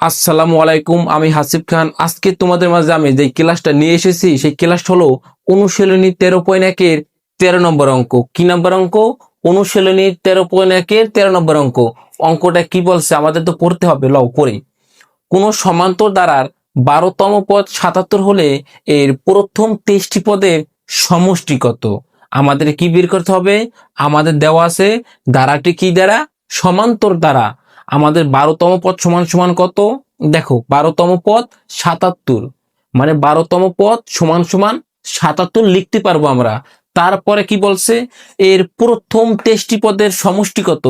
আসসালামু আলাইকুম, আমি হাসিব খান। আজকে তোমাদের মাঝে আমি যে ক্লাসটা নিয়ে এসেছি, সেই ক্লাসটা হলো অনুশীলনী তেরো পয়েন্ট একের তেরো নম্বর অঙ্ক। কি নম্বর অঙ্ক? অনুশীলনী তেরো পয়েন্ট একের তেরো নম্বর অঙ্ক। অঙ্কটা কি বলছে? আমাদের তো পড়তে হবে, লও করে। কোন সমান্তর দ্বারার বারোতম পদ সাতাত্তর হলে এর প্রথম তেইশটি পদের সমষ্টি কত? আমাদের কি বের করতে হবে? আমাদের দেওয়া আছে দ্বারাটি কি দ্বারা? সমান্তর দ্বারা। আমাদের বারোতম পদ সমান সমান কত? দেখো, বারোতম পদ সাতাত্তর। মানে বারোতম পদ সমান সমান সাতাত্তর লিখতে পারব আমরা। তারপরে কি বলছে? এর প্রথম তেইশটি পদের সমষ্টি কত?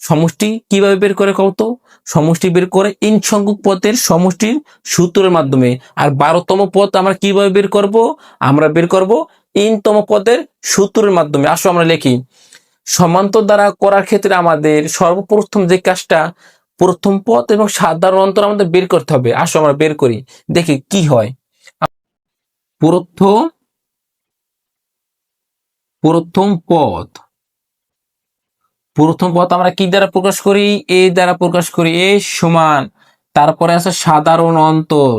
সমষ্টি কীভাবে বের করে কত? সমষ্টি বের করে ইন সংখ্যক পদের সমষ্টির সূত্রের মাধ্যমে। আর বারোতম পদ আমরা কীভাবে বের করব? আমরা বের করব ইনতম পদের সূত্রের মাধ্যমে। আসো আমরা লিখি। সমান্তর দ্বারা করার ক্ষেত্রে আমাদের সর্বপ্রথম যে কাজটা, প্রথম পথ এবং সাধারণ অন্তর আমাদের বের করতে হবে। আসো আমরা বের করি, দেখি কি হয়। প্রথম প্রথম পথ। প্রথম পথ আমরা কি দ্বারা প্রকাশ করি? এ দ্বারা প্রকাশ করি, এ সমান, তারপরে আছে সাধারণ অন্তর।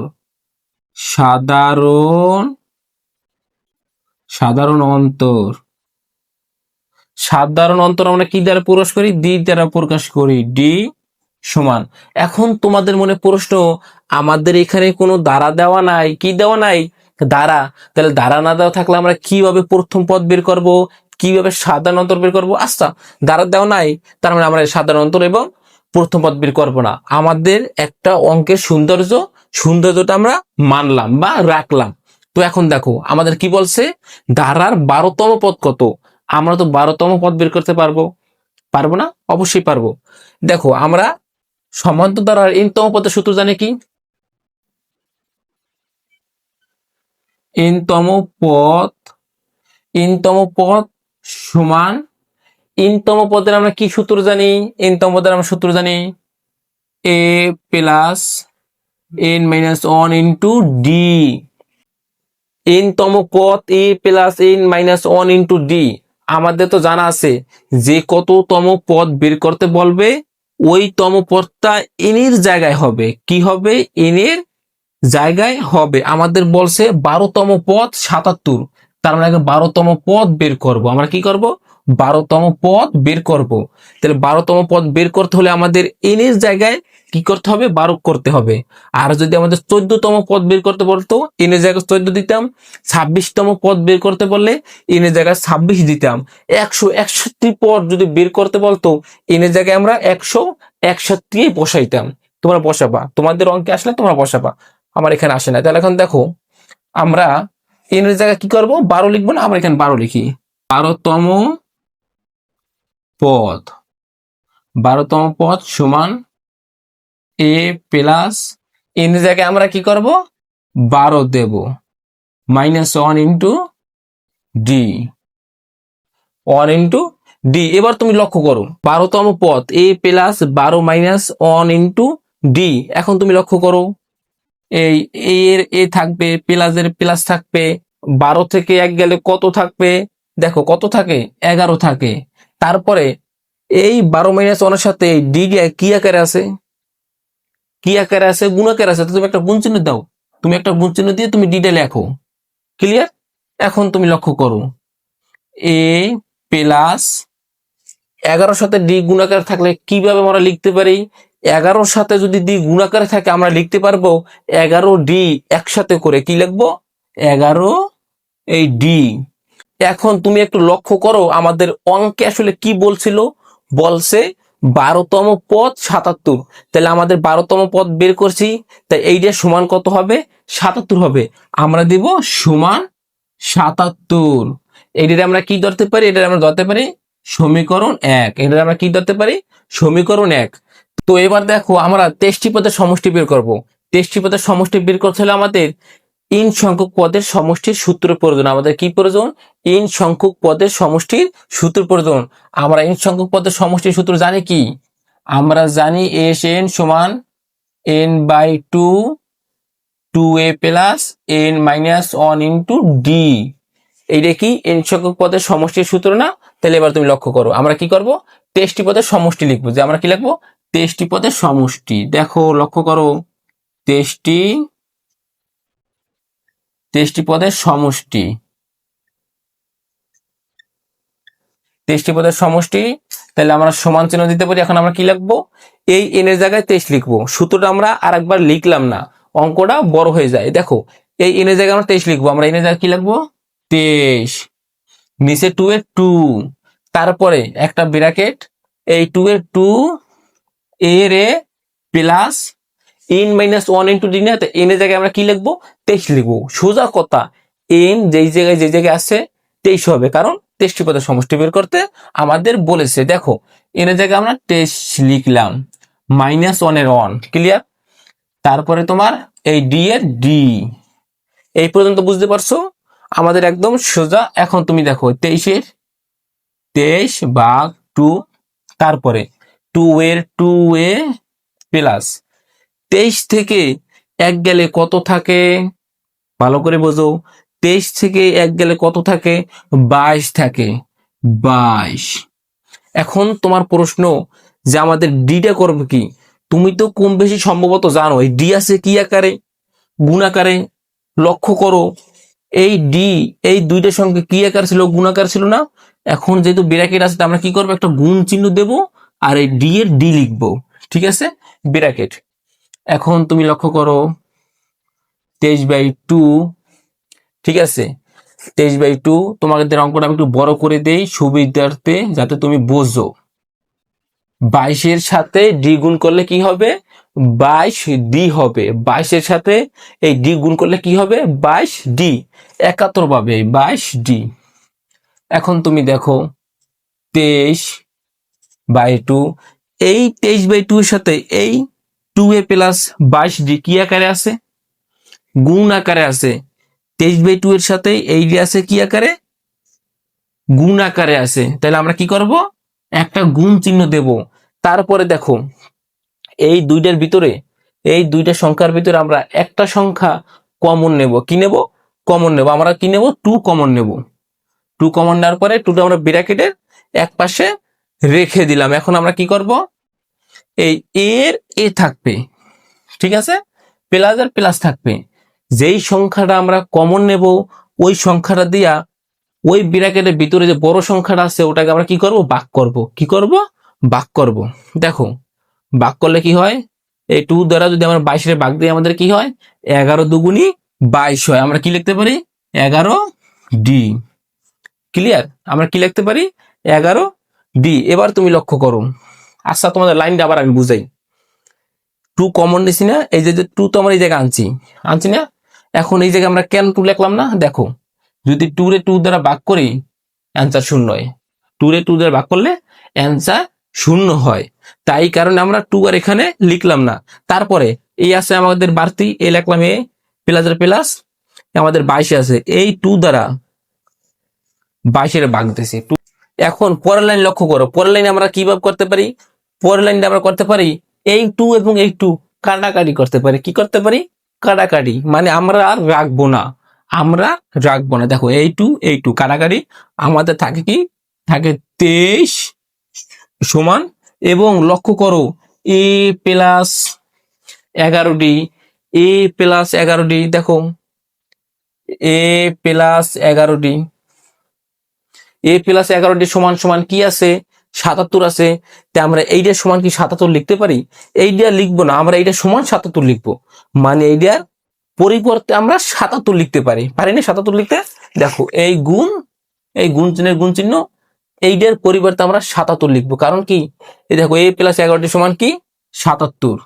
সাধারণ সাধারণ অন্তর। সাধারণ অন্তর আমরা কি দ্বারা প্রকাশ করি? ডি দ্বারা প্রকাশ করি। ডি সমান। এখন তোমাদের মনে প্রশ্ন, আমাদের এখানে কোনো দ্বারা দেওয়া নাই? কি দেওয়া নাই? দ্বারা। তাহলে দ্বারা না দেওয়া থাকলে আমরা কীভাবে প্রথম পদ বের করব? কীভাবে সাধারণ অন্তর বের করব? আচ্ছা দ্বারা দেওয়া নাই, তার মানে আমরা সাধারণ অন্তর এবং প্রথম পদ বের করব না। আমাদের একটা অঙ্কের সৌন্দর্য, সৌন্দর্যটা আমরা মানলাম বা রাখলাম। তো এখন দেখো, আমাদের কি বলছে? দ্বারার বারোতম পদ কত? আমরা তো বারোতম পদ বের করতে পারব। পারব না? অবশ্যই পারব। দেখো, আমরা সমান্তর দ্বারার ইনতম পদের সূত্র জানি কি? ইনতম পদ ইনতম পদ সমান ইনতম পদের আমরা কি সূত্র জানি? ইনতম পদের আমরা সূত্র জানি a plus n minus one into d. এনতম পদ a plus n minus one into d. আমাদের তো জানা আছে, যে কততম পদ বের করতে বলবে, ওই তম পদটা ইনির জায়গায় হবে। কি হবে? ইনির জায়গায় হবে। আমাদের বলছে বারোতম পদ সাতাত্তর, তার মানে আগে বারোতম পদ বের করব। আমরা কি করব? বারোতম পদ বের করব। তাহলে বারোতম পদ বের করতে হলে আমাদের এনের জায়গায় কি করতে হবে? বারো করতে হবে। আর যদি আমাদের চোদ্দতম পদ বের করতে বলতো এনের জায়গায় চোদ্দ দিতাম, ছাব্বিশতম পদ বের করতে বললে এনের জায়গায় ছাব্বিশ দিতাম। একশো একষট্টি পদ যদি বের করতে বলতো এনের জায়গায় আমরা একশো একষট্টি বসাইতাম। তোমরা বসাবা। তোমাদের অঙ্কে আসলে তোমরা বসাবা। আমার এখানে আসে না। তাহলে এখন দেখো, আমরা এনের জায়গায় কি করব? বারো লিখব না? আমরা এখানে বারো লিখি। বারোতম পদ। বারোতম পদ সমান এ প্লাস এর জায়গায় আমরা কি করব? বারো দেব। Minus one into d one into d এবার তুমি লক্ষ্য করো, বারোতম পদ এ প্লাস বারো মাইনাস ওয়ান ইন্টু ডি এখন তুমি লক্ষ্য করো, এই এর এ থাকবে প্লাসের প্লাস থাকবে, বারো থেকে এক গেলে কত থাকবে? দেখো কত থাকে? এগারো থাকে। তারপরে এই বারো মাইনাস ওয়ানের সাথে ডি কি আকারে আছে? কি আকারে আছে? গুণ আকারে আছে। তুমি একটা গুণ চিহ্ন দাও। তুমি একটা গুণ চিহ্ন দিয়ে তুমি ডিটা লেখো। ক্লিয়ার এখন তুমি লক্ষ্য করো। এ প্লাস এগারোর সাথে ডি গুণাকার থাকলে কীভাবে আমরা লিখতে পারি? এগারোর সাথে যদি ডি গুণাকারে থাকে, আমরা লিখতে পারব এগারো ডি একসাথে করে কি লিখব? এগারো এই ডি এখন তুমি একটু লক্ষ্য করো, আমাদের অঙ্কে আসলে কি বলছিল? বলছে বারোতম পদ সাতাত্তর। তাহলে আমাদের বারোতম পদ বের করছি, তাই এইটা সমান কত হবে? সাতাত্তর হবে। আমরা দিব সমান সাতাত্তর। এইটা আমরা কি ধরতে পারি? এটা আমরা ধরতে পারি সমীকরণ এক। এটা আমরা কি ধরতে পারি? সমীকরণ এক। তো এবার দেখো, আমরা তেষ্টি পদের সমষ্টি বের করব। তেষ্টি পদের সমষ্টি বের করতে হলে আমাদের ইন সংখ্যক পদের সমষ্টির সূত্র প্রয়োজন। আমাদের কি প্রয়োজন? ইন সংখ্যক পদের সমষ্টির সূত্র প্রয়োজন। আমরা ইন সংখ্যক পদের সমষ্টির সূত্র জানি কি? আমরা জানি এস এন সমান n by two two a plus n minus one into d. এইটা কি? এন সংখ্যক পদের সমষ্টির সূত্র না? তাহলে এবার তুমি লক্ষ্য করো। আমরা কি করব? তেষ্টি পদের সমষ্টি লিখব। যে আমরা কি লিখব? তেষ্টি পদের সমষ্টি। দেখো, লক্ষ্য করো। তেইশটি তেইশটি পদের সমষ্টি। তেইশটি পদের সমষ্টি, তাহলে আমরা সমান চিহ্ন দিতে পারি। এখন আমরা কি লিখব? এই এন এর জায়গায় তেইশ লিখব। সূত্রটা আমরা আর একবার লিখলাম না। অঙ্কটা বড় হয়ে যায়। দেখো, এই এন এর জায়গায় আমরা তেইশ লিখব। আমরা এন এর জায়গায় কি লিখব? তেইশ। নিচে টু এর টু তারপরে একটা ব্র্যাকেট, এই টু এর টু এর a plus n minus one into d না এন এর জায়গায় আমরা কি লিখব? তেইশ লিখব। সোজা কথা এন যেই জায়গায় যে জায়গায় আছে, তেইশ হবে। কারণ তেইশটি পদের সমষ্টি বের করতে আমাদের বলেছে, দেখো এন এর জায়গায় আমরা তেইশ লিখলাম। মাইনাস ওয়ানের ওয়ান ক্লিয়ার তারপরে তোমার এই ডি এর ডি এই পর্যন্ত বুঝতে পারছ? আমাদের একদম সোজা, এখন তুমি দেখো, তেইশের তেইশ ভাগ টু তারপরে টু এর টু এ প্লাস তেইশ থেকে এক গেলে কত থাকে? ভালো করে বোঝো। তেইশ থেকে এক গেলে কত থাকে? বাইশ থাকে। বাইশ। এখন তোমার প্রশ্ন যে আমাদের ডিটা করবে কি? তুমি তো কম বেশি সম্ভবত জানো, এই ডি আছে কি আকারে? গুণ আকারে? লক্ষ্য করো, এই ডি, এই দুইটার সঙ্গে কি আকার ছিল? গুণাকার ছিল না? এখন যেহেতু ব্র্যাকেট আছে আমরা কি করব? একটা গুণ চিহ্ন দেব আর এই ডি এর ডি লিখব। ঠিক আছে? ব্র্যাকেট। এখন তুমি লক্ষ্য করো, তেইশ বাই টু, ঠিক আছে? তেইশ বাই টু তোমাদের অঙ্কটা আমি একটু বড় করে দেই সুবিধার্থে যাতে তুমি বোঝো। বাইশের সাথে ডি গুণ করলে কি হবে? বাইশ ডি হবে। বাইশের সাথে এই ডি গুণ করলে কি হবে? বাইশ ডি। একাত্তর পাবে। বাইশ ডি। এখন তুমি দেখো, তেইশ বাই টু, এই তেইশ বাই টু সাথে এই টু এ প্লাস বাইশ ডি কি আকারে আছে? গুণ আকারে আছে। তেইশ বাই টু এর সাথে এই ডি আছে কি আকারে? গুণ আকারে আছে। তাহলে আমরা কি করব? একটা গুণ চিহ্ন দেব। তারপরে দেখো, এই দুইটার ভিতরে, এই দুইটা সংখ্যার ভিতরে আমরা একটা সংখ্যা কমন নেব। কি নেব? কমন নেব। আমরা কি নেব? টু কমন নেব। টু কমন নেওয়ার পরে টুটা আমরা ব্র্যাকেটের এক পাশে রেখে দিলাম। এখন আমরা কি করব? এই এর এ থাকবে, ঠিক আছে? প্লাস আর প্লাস থাকবে। যেই সংখ্যাটা আমরা কমন নেব, ওই সংখ্যাটা দিয়া ওই ব্র্যাকেটের ভিতরে যে বড় সংখ্যাটা আছে, ওটাকে আমরা কি করব? বাক করব। কি করব? বাক করব। দেখো বাক করলে কি হয়? এই টু দ্বারা যদি আমরা বাইশের বাক দিই, আমাদের কি হয়? এগারো দুগুণি বাইশ হয়। আমরা কি লিখতে পারি? এগারো ডি ক্লিয়ার আমরা কি লিখতে পারি? এগারো ডি এবার তুমি লক্ষ্য করো। আচ্ছা তোমাদের লাইনটা আবার আমি বুঝাই। টু কমন নিছি না, এই যে টু তো আমরা এই জায়গায় আনছি। আনছি না? এখন এই জায়গায় আমরা কেন টু লিখলাম না? দেখো, যদি টু রে টু দ্বারা ভাগ করি অ্যান্সার শূন্য হয়। টু রে টু দ্বারা ভাগ করলে অ্যান্সার শূন্য হয়। তাই কারণে আমরা টু আর এখানে লিখলাম না। তারপরে, এই আছে আমাদের বাড়তি, এ লিখলাম এ প্লাস আর প্লাস আমাদের বাইশে আছে। এই টু দ্বারা বাইশের ভাগ দিয়েছি এখন পরের লাইন লক্ষ্য করো। পরের লাইনে আমরা কীভাবে করতে পারি? পরের লাইনটা আমরা করতে পারি এই টু এবং এই টু কাটাকাটি করতে পারি। কি করতে পারি? কাটাকাটি। মানে আমরা আর রাখব না। আমরা রাখব না। দেখো এই টু এই টু কাটাকাটি আমাদের থাকে কি? থাকে তেইশ সমান এবং লক্ষ্য করো এ প্লাস এগারো ডি এ প্লাস এগারো ডি দেখো। এ প্লাস এগারো ডি এ প্লাস এগারো ডি সমান সমান কি আছে? সাতাত্তর আছে, তা আমরা এইটার সমান কি সাতাত্তর লিখতে পারি? এইটা লিখব না, আমরা এইটা সমান সাতাত্তর লিখব। মানে এইটার পরিবর্তে আমরা সাতাত্তর লিখতে পারি। পারি না সাতাত্তর লিখতে? দেখো, এই গুণ এই গুণ চিহ্নের গুণ চিহ্ন এইটার পরিবর্তে আমরা সাতাত্তর লিখব। কারণ কি? এই দেখো এ প্লাস এগারোটি সমান কি? সাতাত্তর।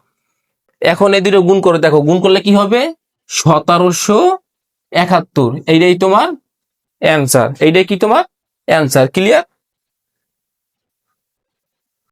এখন এই দুটো গুণ করে, দেখো, গুণ করলে কি হবে? সতেরোশো একাত্তর। এইটাই তোমার অ্যান্সার এইটাই কি তোমার? Answer clear